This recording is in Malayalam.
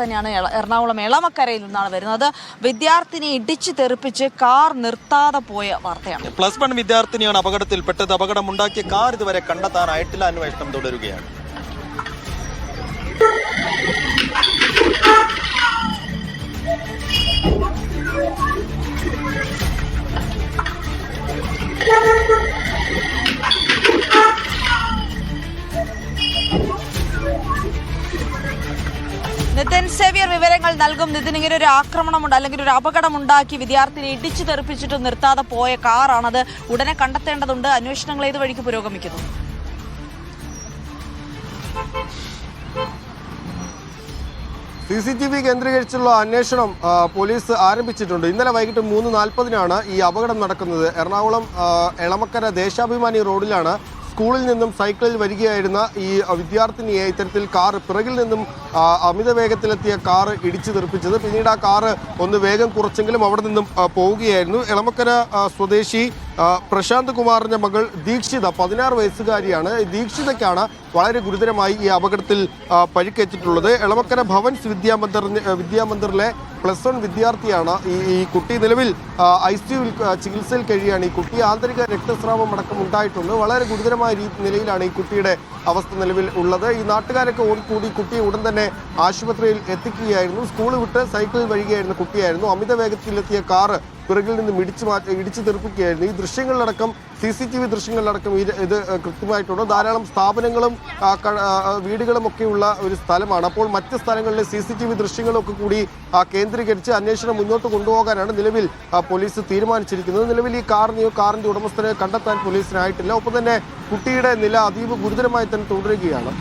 തന്നെയാണ് എറണാകുളം എളമക്കരയിൽ നിന്നാണ് വരുന്നത്. വിദ്യാർത്ഥിനി ഇടിച്ചു തെറിപ്പിച്ച് കാർ നിർത്താതെ പോയ വാർത്തയാണ്. പ്ലസ് വൺ വിദ്യാർത്ഥിനിയാണ് അപകടത്തിൽപ്പെട്ടത്. അപകടമുണ്ടാക്കിയ കാർ ഇതുവരെ കണ്ടെത്താനായിട്ടില്ല അന്വേഷണം തുടരുകയാണ്. നിതിൻ സേവിയർ വിവരങ്ങൾ നൽകും. നിതിൻ ഇങ്ങനെ ഒരു ആക്രമണമുണ്ട് അല്ലെങ്കിൽ ഒരു അപകടം ഉണ്ടാക്കി വിദ്യാർത്ഥിനി ഇടിച്ചു തെറിപ്പിച്ചിട്ട് നിർത്താതെ പോയ കാറാണത്. ഉടനെ കണ്ടെത്തേണ്ടതുണ്ട്. അന്വേഷണങ്ങൾ ഏത് വഴിക്ക് പുരോഗമിക്കുന്നു? സി സി ടി വി കേന്ദ്രീകരിച്ചുള്ള അന്വേഷണം പോലീസ് ആരംഭിച്ചിട്ടുണ്ട്. ഇന്നലെ വൈകിട്ട് മൂന്ന് നാൽപ്പതിനാണ് ഈ അപകടം നടക്കുന്നത്. എറണാകുളം എളമക്കര ദേശാഭിമാനി റോഡിലാണ് സ്കൂളിൽ നിന്നും സൈക്കിളിൽ വരികയായിരുന്ന ഈ വിദ്യാർത്ഥിനിയെ ഇത്തരത്തിൽ കാർ പിറകിൽ നിന്നും അമിത വേഗത്തിലെത്തിയ കാർ ഇടിച്ചു തെറിപ്പിച്ചത്. പിന്നീട് ആ കാർ ഒന്ന് വേഗം കുറച്ചെങ്കിലും അവിടെ നിന്നും പോവുകയായിരുന്നു. എളമക്കര സ്വദേശി പ്രശാന്ത് കുമാറിന്റെ മകൾ ദീക്ഷിത പതിനാറ് വയസ്സുകാരിയാണ്. ദീക്ഷിതയ്ക്കാണ് വളരെ ഗുരുതരമായി ഈ അപകടത്തിൽ പരിക്കേറ്റിട്ടുള്ളത്. എളമക്കര ഭവൻസ് വിദ്യാമന്ദിർ വിദ്യാമന്ദിറിലെ പ്ലസ് വൺ വിദ്യാർത്ഥിയാണ് ഈ കുട്ടി. നിലവിൽ ഐ സിയുവിൽ ചികിത്സയിൽ കഴിയുകയാണ് ഈ കുട്ടി. ആന്തരിക രക്തസ്രാവം അടക്കം ഉണ്ടായിട്ടുണ്ട്. വളരെ ഗുരുതരമായ നിലയിലാണ് ഈ കുട്ടിയുടെ അവസ്ഥ നിലവിൽ ഉള്ളത്. ഈ നാട്ടുകാരൊക്കെ ഓടിക്കൂടി കുട്ടിയെ ഉടൻ തന്നെ ആശുപത്രിയിൽ എത്തിക്കുകയായിരുന്നു. സ്കൂൾ വിട്ട് സൈക്കിളിൽ വരികയായിരുന്ന കുട്ടിയായിരുന്നു. അമിത വേഗത്തിലെത്തിയ കാറ് പിറകിൽ നിന്ന് ഇടിച്ചു മാറ്റി ഇടിച്ചു തീർപ്പിക്കുകയായിരുന്നു ഈ ദൃശ്യങ്ങളിലടക്കം സി സി ടി വി ദൃശ്യങ്ങളിലടക്കം ഇത് കൃത്യമായിട്ടുണ്ട്. ധാരാളം സ്ഥാപനങ്ങളും വീടുകളും ഒക്കെയുള്ള ഒരു സ്ഥലമാണ്. അപ്പോൾ മറ്റ് സ്ഥലങ്ങളിലെ സി സി ടി വി ദൃശ്യങ്ങളൊക്കെ കൂടി കേന്ദ്രീകരിച്ച് അന്വേഷണം മുന്നോട്ട് കൊണ്ടുപോകാനാണ് നിലവിൽ പോലീസ് തീരുമാനിച്ചിരിക്കുന്നത്. നിലവിൽ ഈ കാറിനെയോ കാറിന്റെ ഉടമസ്ഥനെ കണ്ടെത്താൻ പോലീസിനായിട്ടില്ല. ഒപ്പം തന്നെ കുട്ടിയുടെ നില അതീവ ഗുരുതരമായി തന്നെ തുടരുകയാണ്.